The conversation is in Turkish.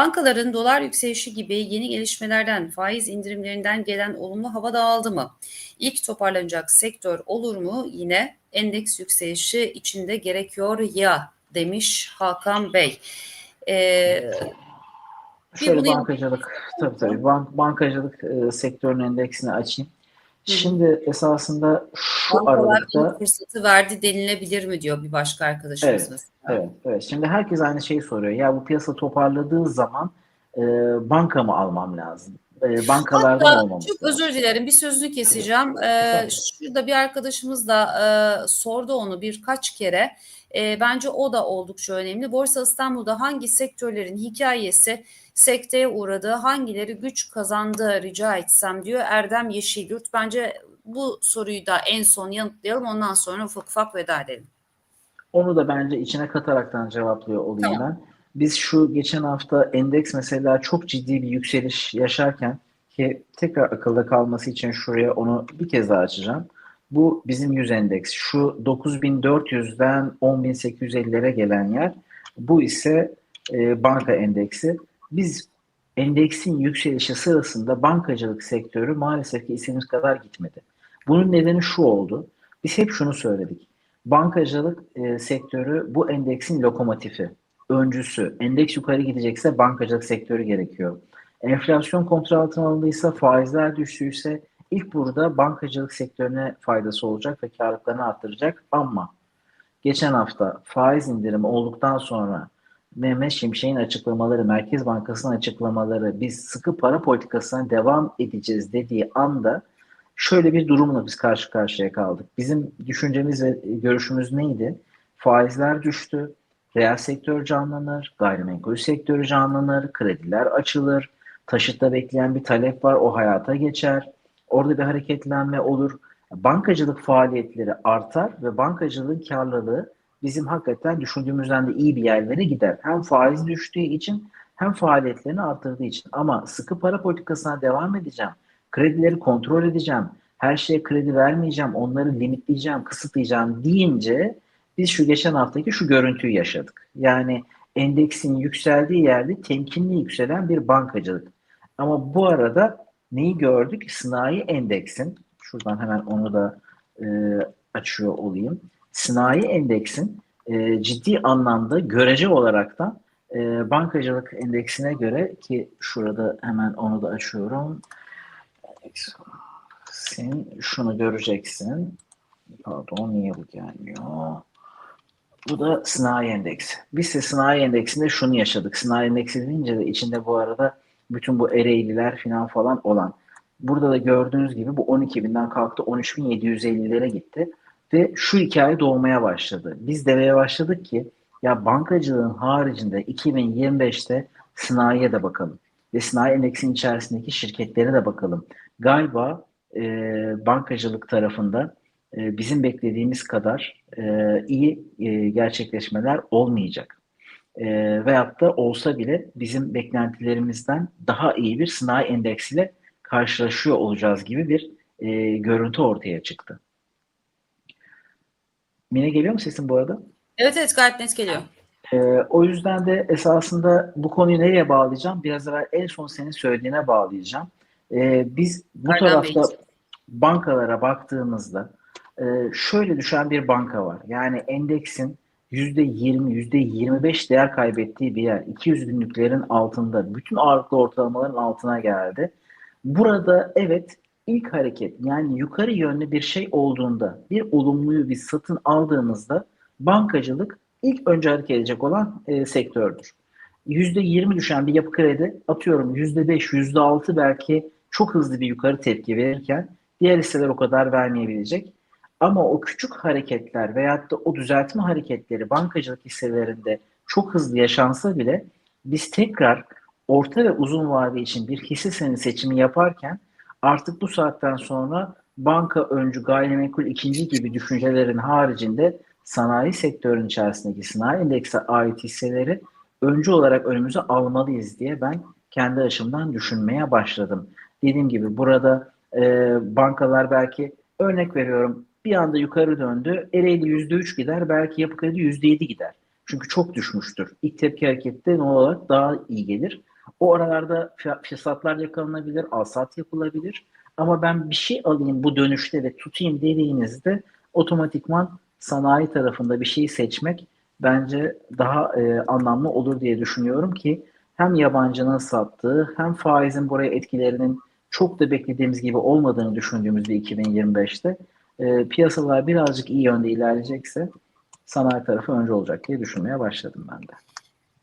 Bankaların dolar yükselişi gibi yeni gelişmelerden, faiz indirimlerinden gelen olumlu hava dağıldı mı? İlk toparlanacak sektör olur mu? Yine endeks yükselişi içinde gerekiyor ya demiş Hakan Bey. Ee, Şöyle bankacılık, tabii tabii bank, bankacılık e, sektörünün endeksini açayım. Şimdi esasında şu bankalar aralıkta fırsatı verdi denilebilir mi diyor bir başka arkadaşımız Evet, mesela. Evet, evet. Şimdi herkes aynı şeyi soruyor. Ya bu piyasa toparladığı zaman e, banka mı almam lazım? E, bankalardan Hatta çok özür dilerim bir sözünü keseceğim. Ee, şurada bir arkadaşımız da e, sordu onu birkaç kere. E, bence o da oldukça önemli. Borsa İstanbul'da hangi sektörlerin hikayesi sekteye uğradığı, hangileri güç kazandığı rica etsem diyor Erdem Yeşilyurt. Bence bu soruyu da en son yanıtlayalım ondan sonra ufak ufak veda edelim. Onu da bence içine kataraktan cevaplıyor olayım Tamam. ben. Biz şu geçen hafta endeks mesela çok ciddi bir yükseliş yaşarken ki tekrar akılda kalması için şuraya onu bir kez daha açacağım. Bu bizim 100 endeks. Şu 9400'den 10850'lere gelen yer. Bu ise e, banka endeksi. Biz endeksin yükselişi sırasında bankacılık sektörü maalesef ki istediğimiz kadar gitmedi. Bunun nedeni şu oldu. Biz hep şunu söyledik. Bankacılık e, sektörü bu endeksin lokomotifi, öncüsü. Endeks yukarı gidecekse bankacılık sektörü gerekiyor. Enflasyon kontrol altına alındıysa, faizler düştüyse ilk burada bankacılık sektörüne faydası olacak ve karlılıklarını arttıracak. Ama geçen hafta faiz indirimi olduktan sonra Mehmet Şimşek'in açıklamaları, Merkez Bankası'nın açıklamaları, biz sıkı para politikasına devam edeceğiz dediği anda şöyle bir durumla biz karşı karşıya kaldık. Bizim düşüncemiz ve görüşümüz neydi? Faizler düştü, reel sektör canlanır, gayrimenkul sektörü canlanır, krediler açılır, taşıtta bekleyen bir talep var, o hayata geçer. Orada bir hareketlenme olur. Bankacılık faaliyetleri artar ve bankacılığın karlılığı bizim hakikaten düşündüğümüzden de iyi bir yerlere gider. Hem faiz düştüğü için hem faaliyetlerini arttırdığı için. Ama sıkı para politikasına devam edeceğim. Kredileri kontrol edeceğim. Her şeye kredi vermeyeceğim. Onları limitleyeceğim, kısıtlayacağım deyince biz şu geçen haftaki şu görüntüyü yaşadık. Yani endeksin yükseldiği yerde temkinli yükselen bir bankacılık. Ama bu arada neyi gördük? Sınai endeksin, şuradan hemen onu da e, açıyor olayım. Sınai endeksin e, ciddi anlamda görece olarak da e, bankacılık endeksine göre ki şurada hemen onu da açıyorum. Sen şunu göreceksin. Pardon niye bu gelmiyor? Bu da sınai endeksi. Biz de sınai endeksinde şunu yaşadık. Sınai endeksi deyince de içinde bu arada bütün bu Ereğliler falan falan olan. Burada da gördüğünüz gibi bu 12.000'den kalktı 13.750'lere gitti. Ve şu hikaye doğmaya başladı. Biz demeye başladık ki ya bankacılığın haricinde 2025'te sanayiye de bakalım. Ve sanayi endeksin içerisindeki şirketlere de bakalım. Galiba e, bankacılık tarafında e, bizim beklediğimiz kadar e, iyi e, gerçekleşmeler olmayacak. E, veyahut da olsa bile bizim beklentilerimizden daha iyi bir sanayi endeksiyle karşılaşıyor olacağız gibi bir e, görüntü ortaya çıktı. Mine geliyor mu sesin bu arada? Evet evet gayet net geliyor. Ee, o yüzden de esasında bu konuyu nereye bağlayacağım? Biraz evvel en son senin söylediğine bağlayacağım. Ee, biz bu Erdem tarafta Bey. bankalara baktığımızda şöyle düşen bir banka var. Yani endeksin %20, %25 değer kaybettiği bir yer. 200 günlüklerin altında. Bütün ağırlıklı ortalamaların altına geldi. Burada evet ilk hareket yani yukarı yönlü bir şey olduğunda bir olumluyu biz satın aldığımızda bankacılık ilk önce hareket edecek olan e, sektördür. %20 düşen bir yapı kredi atıyorum %5, %6 belki çok hızlı bir yukarı tepki verirken diğer hisseler o kadar vermeyebilecek. Ama o küçük hareketler veyahut da o düzeltme hareketleri bankacılık hisselerinde çok hızlı yaşansa bile biz tekrar orta ve uzun vade için bir hisse senedi seçimi yaparken artık bu saatten sonra banka öncü gayrimenkul ikinci gibi düşüncelerin haricinde sanayi sektörünün içerisindeki sanayi endekse ait hisseleri öncü olarak önümüze almalıyız diye ben kendi açımdan düşünmeye başladım. Dediğim gibi burada e, bankalar belki örnek veriyorum bir anda yukarı döndü. Ereğli %3 gider belki yapı kredi %7 gider. Çünkü çok düşmüştür. İlk tepki harekette ne olarak daha iyi gelir. O aralarda fırsatlar yakalanabilir, alsat yapılabilir. Ama ben bir şey alayım bu dönüşte ve tutayım dediğinizde otomatikman sanayi tarafında bir şey seçmek bence daha e, anlamlı olur diye düşünüyorum ki hem yabancının sattığı hem faizin buraya etkilerinin çok da beklediğimiz gibi olmadığını düşündüğümüzde 2025'te e, piyasalar birazcık iyi yönde ilerleyecekse sanayi tarafı önce olacak diye düşünmeye başladım ben de.